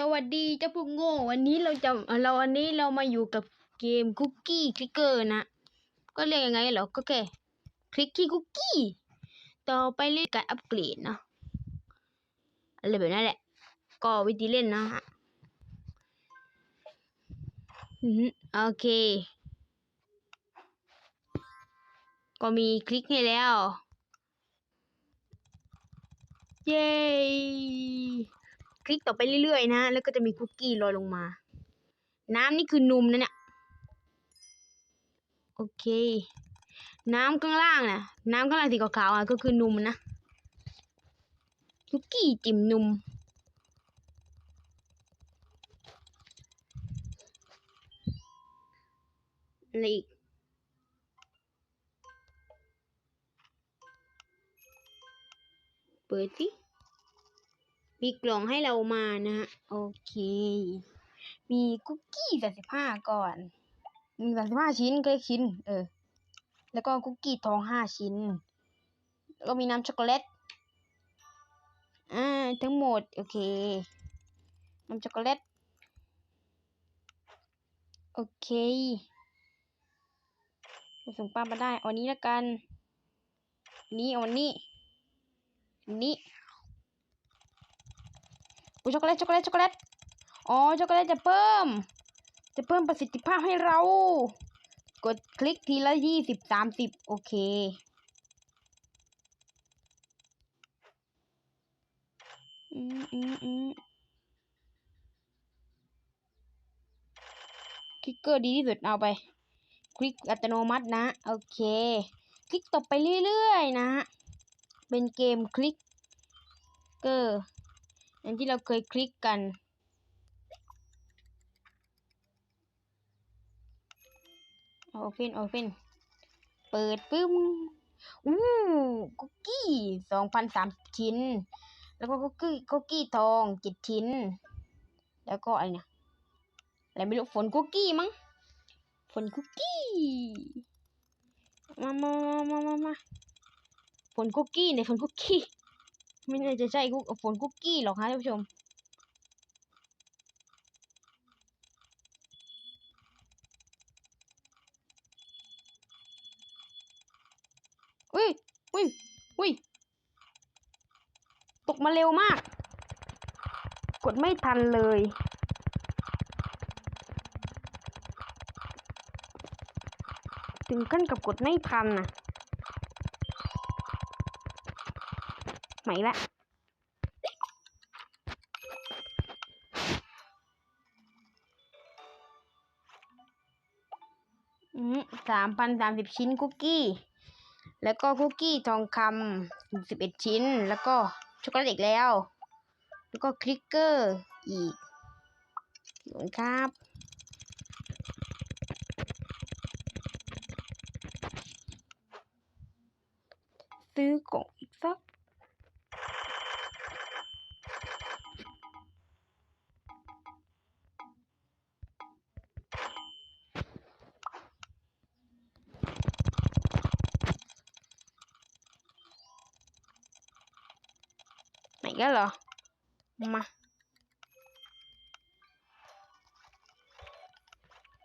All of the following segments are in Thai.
สวัสดีเจ้าพวกโง่วันนี้เราจะเราวันนี้เรามาอยู่กับเกมคุกกี้คลิกเกอร์นะ ก็เรียกยังไงเหรอก็แค่คลิกกี้คุกกี้ต่อไปเรื่อยการอัปเกรดเนาะอะไรแบบนั้นแหละ ก็วิธีเล่นนะฮะอือโอเค ก็มีคลิกให้แล้ว เย้ คลิกต่อไปเรื่อยๆนะ แล้วก็จะมีคุกกี้ลอยลงมา น้ำนี่คือนมนะเนี่ย โอเค น้ำข้างล่างนะน้ำข้างล่างสีขาวๆอะก็คือนมนะ คุกกี้จิ่มนมอะไรอีกเปิดสิ มีกล่องให้เรามานะฮะโอเค มีคุกกี้สามสิบห้าก่อน มีสามสิบห้าชิ้นก็เลขชิ้น เออ แล้วก็คุกกี้ทองห้าชิ้น แล้วก็มีน้ำช็อกโกแลต อ่า ทั้งหมด โอเค น้ำช็อกโกแลต โอเคส่งป้ามาได้เอาอันนี้แล้วกันอันนี้เอาอัน นี้อันนี้ อุ๊ยช็อกโกแลตช็อกโกแลตช็อกโกแลตอ๋อช็อกโกแลตจะเพิ่ม จะเพิ่มประสิทธิภาพให้เรา กดคลิกทีละยี่สิบสามสิบโอเคอืมอืมอืมคลิกเกอร์ดีที่สุดเอาไป คลิกอัตโนมัตินะ โอเค คลิกต่อไปเรื่อยๆนะ เป็นเกมคลิกเกอร์ อย่างที่เราเคยคลิกกัน โอเพนโอเพนเปิดปึ้มอู้คุกกี้สองพันสามชิ้น แล้วก็คุกกี้คุกกี้ทองเจ็ดชิ้น แล้วก็อะไรเนี่ยอะไรไม่รู้ฝนคุกกี้มั้งฝนคุกกี้มามามามามาฝนคุกกี้เนี่ยฝนคุกกี้ ไม่น่าจะใช่คุกฝนคุกกี้หรอกฮะท่านผู้ชม อุ้ยอุ้ยอุ้ยตกมาเร็วมาก กดไม่ทันเลยถึงขั้นกับกดไม่ทันน่ะ ไหมละอืมสามพันสามสิบชิ้นคุกกี้ แล้วก็คุกกี้ทองคำสิบเอ็ดชิ้น แล้วก็ช็อกโกแลตอีกแล้ว แล้วก็คลิกเกอร์อีกขอบคุณครับซื้อกล่อง ไหนก็เหรอ มา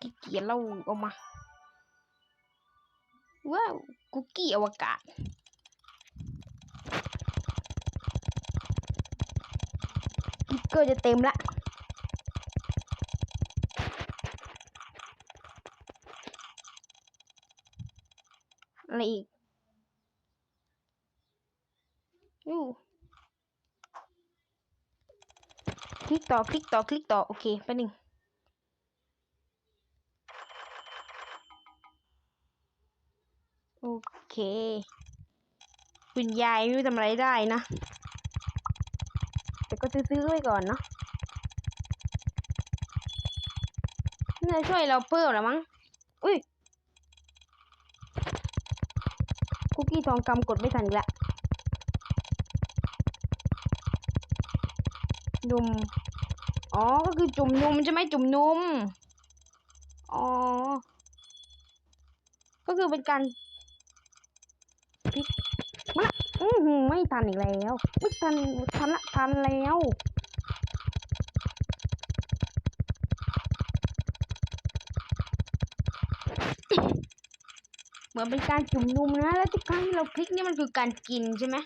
ขี้เกียจเราเอามา ว้าวคุกกี้อวกาศสติ๊กเกอร์จะเต็มละอะไรอีกอู้คลิก ต่อคลิกต่อคลิกต่อ โอเคแป๊บนึงโอเคคุณยายไม่รู้ทำอะไรได้นะ แต่ก็ซื้อๆไว้ก่อนเนาะน่าช่วยเราเพิ่มหรือมั้ง อุ้ย คุกกี้ทองคำกดไม่ทันละนม อ๋อ ก็คือจุ่มนมใช่ไหมจุ่มนม อ๋อ ก็คือเป็นการพิกมาอือไม่ทันอีกแล้วไม่ทันทันละทันแล้วเหมือนเป็นการจุ่มนมนะ แล้วทุกครั้งที่เราคลิกนี่มันคือการกินใช่ไหม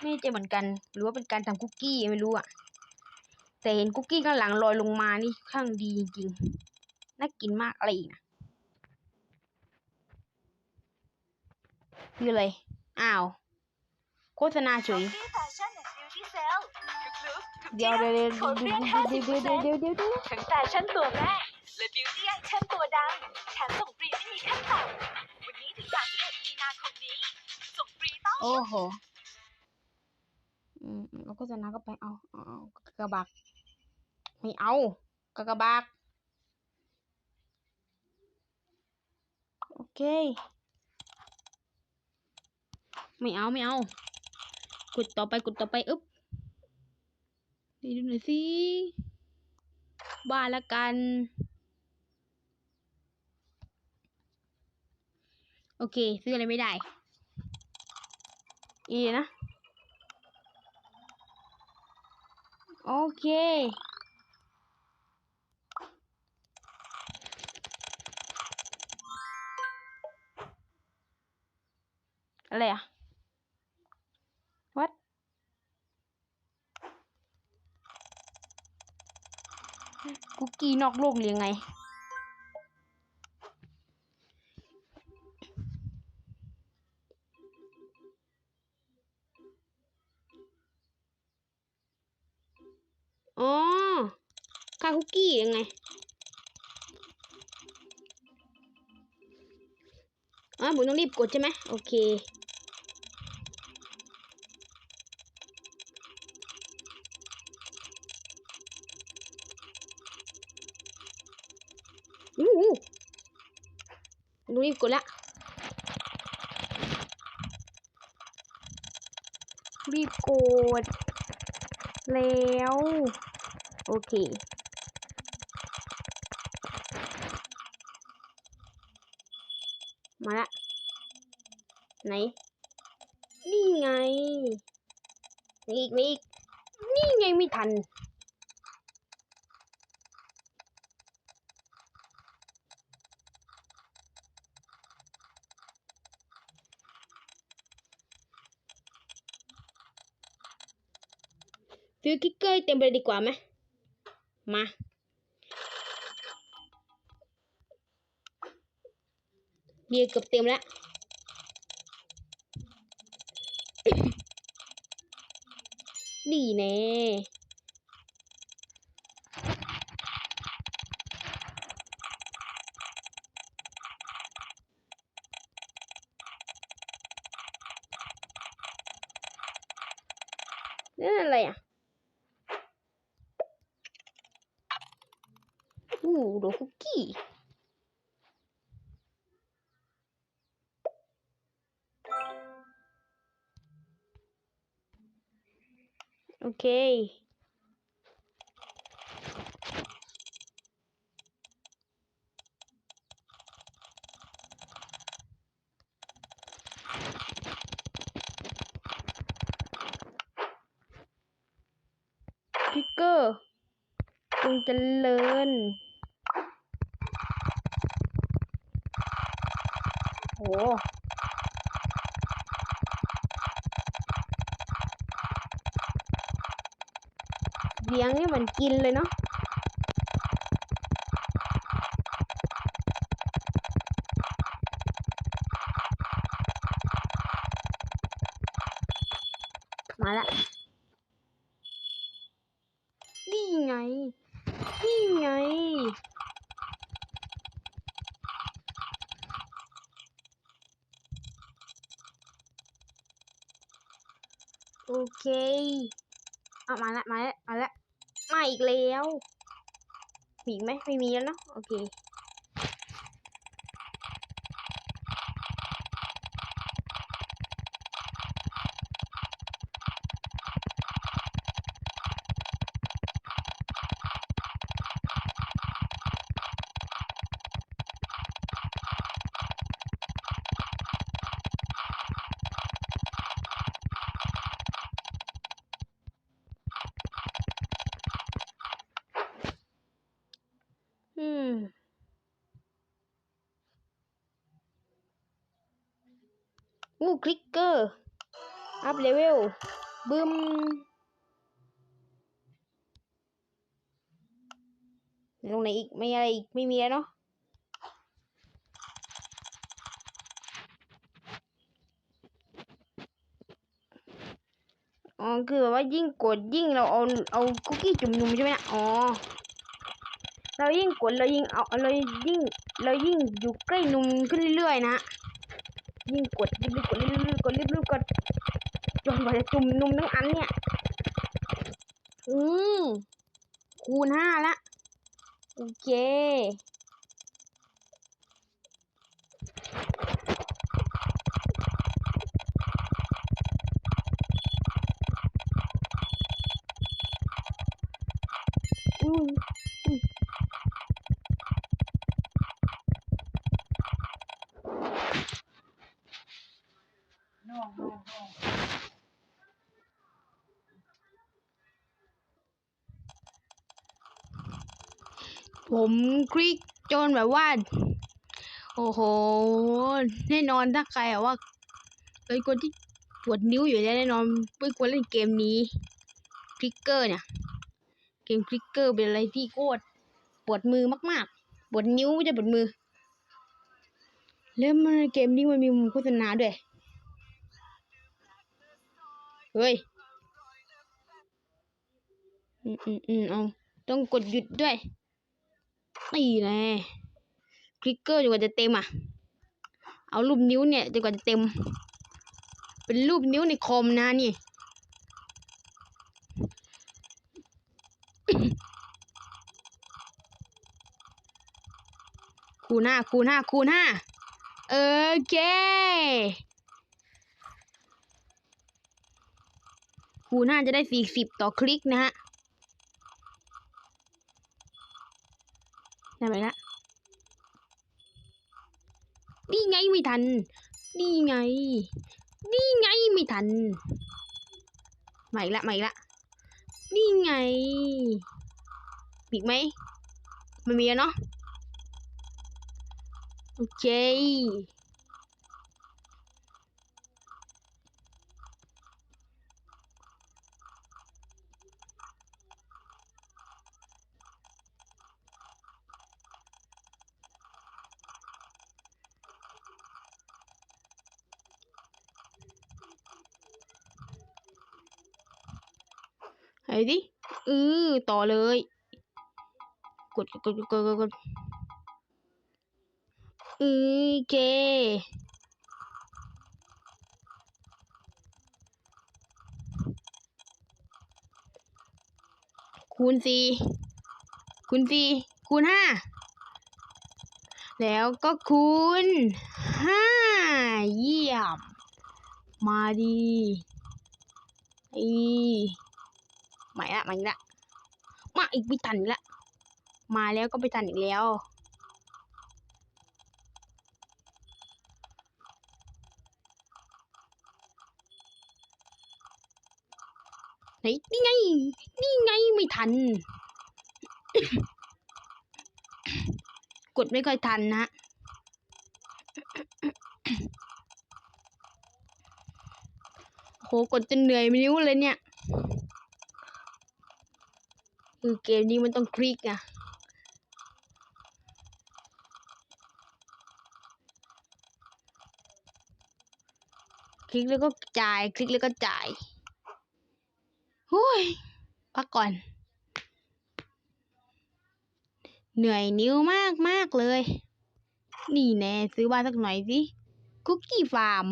ไม่ใจเหมือนกัน หรือว่าเป็นการทำคุกกี้ไม่รู้อะ แต่เห็นคุกกี้ข้างหลังลอยลงมานี่ข้างดีจริงๆน่ากินมากอะไรอีกนะคืออะไรอ้าว โฆษณาเฉย Beauty Fashion and Beauty Sale ทุกลุคทุกเดี๋ยวเดี๋ยวเดี๋ยวโคตรเรียนเดี๋ยวเดี๋ยวเดี๋ยวเดี๋ยวเดี๋ยวทั้งแฟชั่นตัวแม่และ Beauty ไอเทมตัวดังแถมส่งฟรีไม่มีขั้นต่ำวันนี้ถึง31มีนาคมนี้ส่งฟรีต้องโอ้โหอืมเอาโฆษณาก็ไปเอาเอาเอากระบัก ไม่เอากระบักโอเค ไม่เอาไม่เอากดต่อไปกดต่อไปอึ๊บดีดูหน่อยสิบ้าละกัน โอเค ซื้ออะไรไม่ได้ อีนะ โอเค อะไรอะ what คุกกี้นอกโลกหรือยังไง อ๋อค่าคุกกี้ยังไงอ๋อผมต้องรีบกดใช่ไหมโอเค อู้หู ผมต้องรีบกดละรีบกด แล้ว โอเคมาละ ไหน นี่ไง นี่อีกนี่อีก นี่ไงไม่ทัน ซื้อคิกเกอร์ให้เต็มไปเลยดีกว่าไหมมา เบียร์เกือบเต็มแล้วนี่แน่นอะไรอะ อู้โดคุกกี้ โอเค พิกเกอร์จงเจริญ โห เลี้ยงนี่เหมือน กินเลยเนาะมาละนี่ไง นี่ไง โอเค เอามาละ มาละมาละมา อีกแล้ว มีไหมไม่มีแล้วเนาะโอเค อืม คลิกเกอร์ อัพเลเวล บึมตรงไหนอีก ไม่อะไรอีก ไม่มีแล้วเนาะ อ๋อ คือแบบว่ายิ่งกดยิ่งเราเอา เอาคุกกี้จุ่มนมใช่ไหมนะอ๋อ เรายิ่งกดเรายิ่งเอา เรายิ่ง เรายิ่งอยู่ใกล้นมขึ้นเรื่อยๆนะ ยิ่งกดรีบๆกดรีบๆกดรีบๆกดจนกว่าจะจุ่มนมทั้งอันเนี่ย อืมคูณห้าละ โอเค อืมอืม ผมคลิกจนแบบว่า โอ้โห แน่นอนถ้าใครอะว่าเป็นคนที่ปวดนิ้วอยู่แล้วแน่นอนไม่ควรเล่นเกมนี้คลิกเกอร์เนี่ย เกมคลิกเกอร์เป็นอะไรที่โคตรปวดมือมากๆปวดนิ้วไม่ใช่ปวดมือ แล้วมันเกมนี้มันมีมุมโฆษณาด้วย เฮ้ย อืมอืมอืมเอาต้องกดหยุดด้วย นี่แน่คลิกเกอร์จนกว่าจะเต็มอะ เอารูปนิ้วเนี่ยจนกว่าจะเต็ม เป็นรูปนิ้วในคอมนะนี่ คูณห้าคูณห้าคูณห้าโอเคคูณห้าจะได้สี่สิบต่อคลิกนะฮะ ได้ไหมละนี่ไงไม่ทัน นี่ไง นี่ไงไม่ทันใหม่ละใหม่ละ นี่ไงมีอีกไหมไม่มีแล้วเนาะ โอเค ดิเออต่อเลย กดกดกดกดกดกดโอเคคูณสี่คูณสี่คูณห้าแล้วก็คูณห้าเยี่ยม มาดีอี หม่ละใหม่ละมาอีกไม่ทันอีกละมาแล้วก็ไปทันอีกแล้ว ไหนนี่ไง นี่ไงไม่ทัน กดไม่ค่อยทันนะโหกดจนเหนื่อยนิ้วเลยเนี่ย คือเกมนี้มันต้องคลิกอะคลิกแล้วก็จ่าย คลิกแล้วก็จ่ายโอ้ยพักก่อน เหนื่อยนิ้วมากมากเลย นี่แน่ซื้อบ้านสักหน่อยสิ คุกกี้ฟาร์ม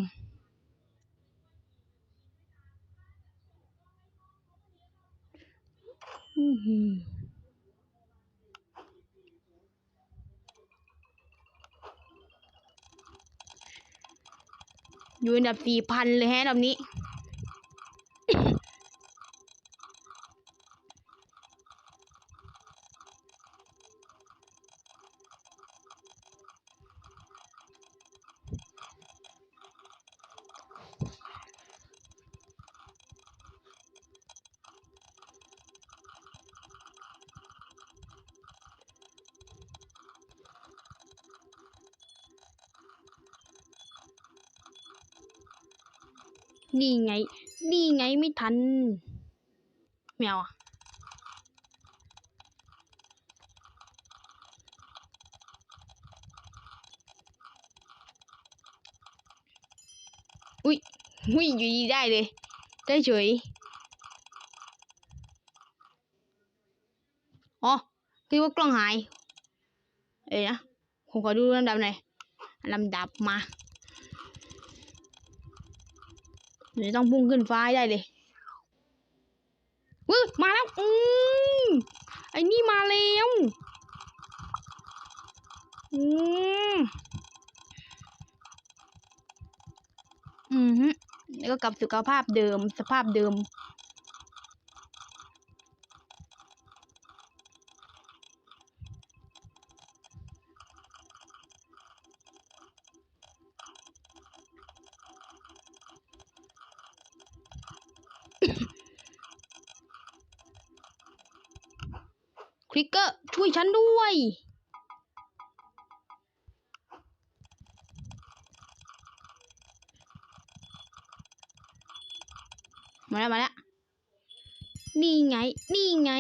อยู่อันดับสี่พันเลยแฮะอันดับนี้ นี่ไง นี่ไงไม่ทันแมวอะอุ้ยอุ้ยอยู่ดีได้เลย ได้เฉยอ๋อคิดว่ากล้องหาย เอ้ยนะผมขอดูลำดับหน่อยลำดับมา เดี๋ยวต้องพุ่งขึ้นฟ้าได้เลยว้ยมาแล้ว อืมไอ้นี่มาแล้วอืมอืมฮึแล้วก็กลับสุขภาพเดิมสภาพเดิม คลิกเกอร์ ช่วย ฉันด้วย มาแล้วมาแล้วนี่ไง นี่ไง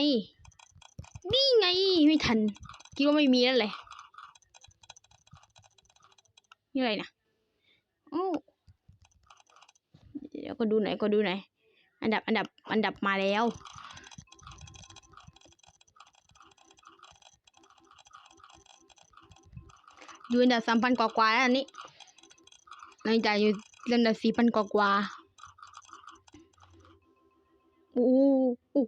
นี่ไง ไม่ทัน คิดว่าไม่มีแล้วเลยนี่อะไรนะโอ้เดี๋ยวก็ดูไหนก็ดูไหน อันดับอันดับอันดับมาแล้ว อยู่อันดับสามพันกว่าๆแล้วอันนี้ในใจอยู่อันดับสี่พันกว่าอ้โอ้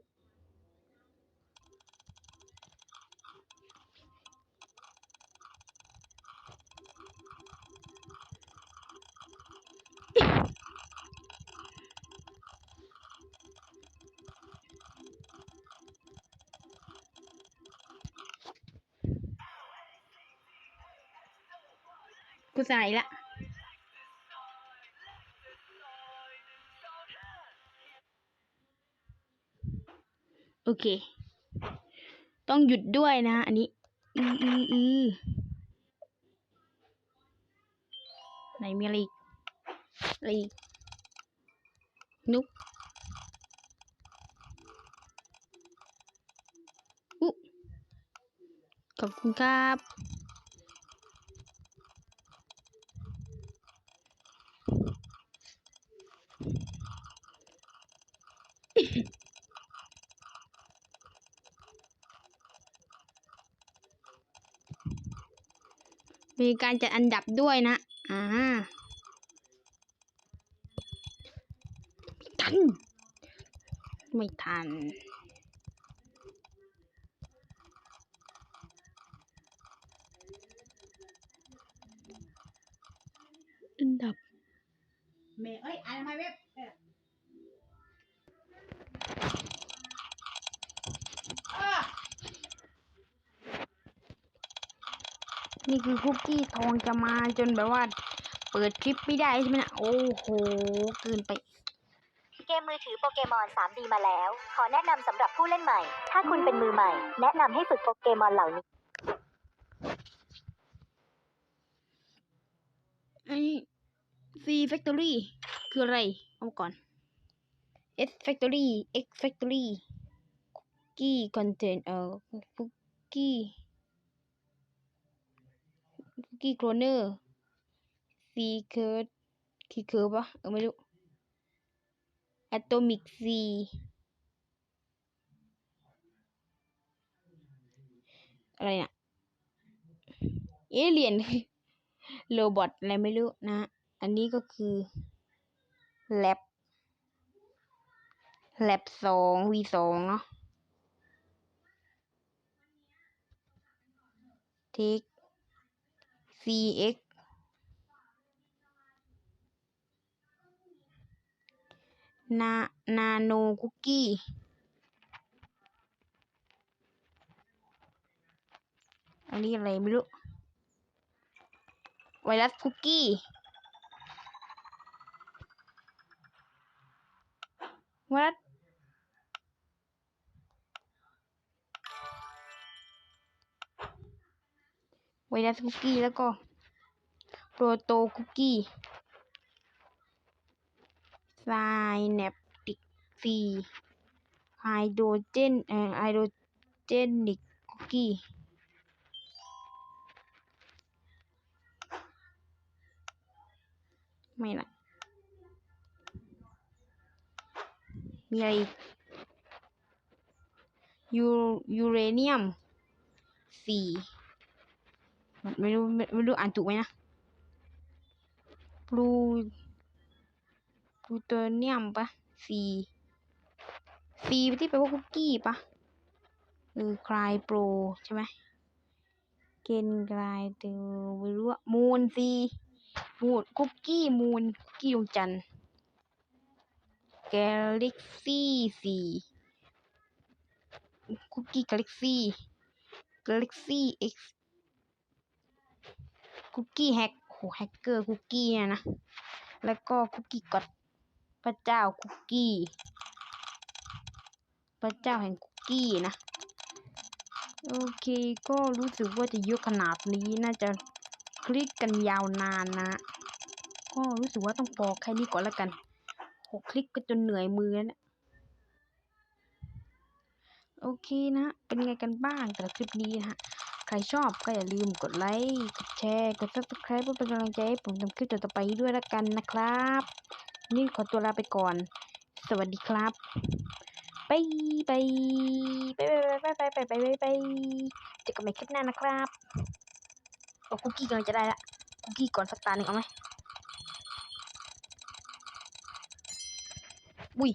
กูใส่ละโอเค ต้องหยุดด้วยนะ อันนี้ อืออืออือไหนมีอะไรอีกอะไรอีกนุ๊กอุ๊ขอบคุณครับ มีการจัดอันดับด้วยนะ อ่าทัน ไม่ทัน อันดับ เมย์เอ้ยอ่านทำไมเว็บเออเออ นี่คือคุกกี้ทองจะมาจนแบบว่า เปิดคลิปไม่ได้ใช่ไหมนะโอ้โหเกินไป เกมมือถือโปเกมอน 3D มาแล้ว ขอแนะนำสำหรับผู้เล่นใหม่ ถ้าคุณเป็นมือใหม่ แนะนำให้ฝึกโปเกมอนเหล่านี้ไอ้ C Factory คืออะไร เอาก่อน S Factory X Factory Cookie Content เอ่อ Cookie Cookie Cloner C Curve คีเคิร์ปะเออไม่รู้ Atomic C อะไรน่ะเอเลียนโรบอทอะไรไม่รู้นะ อันนี้ก็คือ lab lab สอง v สองเนาะ take cx นานาโนคุกกี้ อันนี้อะไรไม่รู้ ไวรัสคุกกี้ ไวรัส ไวรัสคุกกี้แล้วก็โปรโตคุกกี้ไซแนปติกซีไฮโดรเจนเอ่อไฮโดรเจนิกคุกกี้ไม่ละมีอะไรยูยูเรเนียมสี่ ไม่รู้ไม่รู้อ่านถูกไหมนะพลูพลูโตเนียมปะสี่สี่ที่แปลว่าคุกกี้ปะเออคลายโปรใช่ไหมเกนกลายเตอไม่รู้อะมูนซีมูนคุกกี้มูนคุกกี้ดวงจันทร์แกลิกซี่สีคุกกี้กาแล็กซี่กาแล็กซี่เอ็กซ์ คุกกี้แฮกโหแฮกเกอร์คุกกี้เนี่ยนะ แล้วก็คุกกี้กดพระเจ้าคุกกี้ พระเจ้าแห่งคุกกี้นะ โอเคก็รู้สึกว่าจะเยอะขนาดนี้น่าจะคลิกกันยาวนานนะ ก็รู้สึกว่าต้องพอแค่นี้ก่อนแล้วกันโหคลิกก็จนเหนื่อยมือแล้วนี่ยโอเคนะ เป็นไงกันบ้างแต่ละคลิปนี้นะฮะ รชอบก็อย่าลืมกดไลค์ กดแชร์ กด subscribe เพื่อเป็นกำลังใจให้ผมทำคลิปต่อไปด้วยแล้วกันนะครับ นี่ขอตัวลาไปก่อน สวัสดีครับไปไปไปไปไปไปไปไปไปเจอกันใหม่คลิปหน้านะครับโอ้คุกกี้กำลังจะได้ละคุกกี้ก่อนสักตาหนึ่งเอาไหมอุ้ย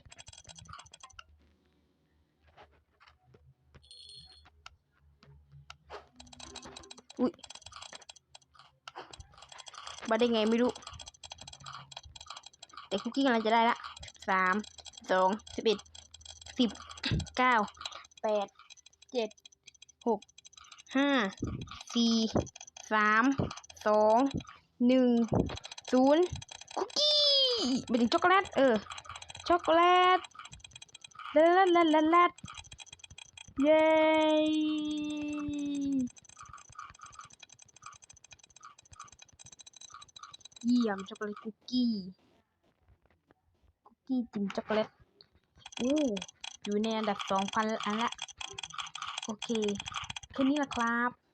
มาได้ไงไม่รู้ แต่คุกกี้กำลังจะได้ละสามสองสิบเอ็ดสิบเก้าแปดเจ็ดหกห้าสี่สามสองหนึ่งศูนย์คุกกี้ไปถึงช็อกโกแลตเออช็อกโกแลตลาลาลาลาลาเย้ เยี่ยมช็อกโกแลตคุกกี้ คุกกี้จิ้มช็อกโกแลตอู้อยู่ในอันดับสองพันอันละ โอเค แค่นี้ละครับ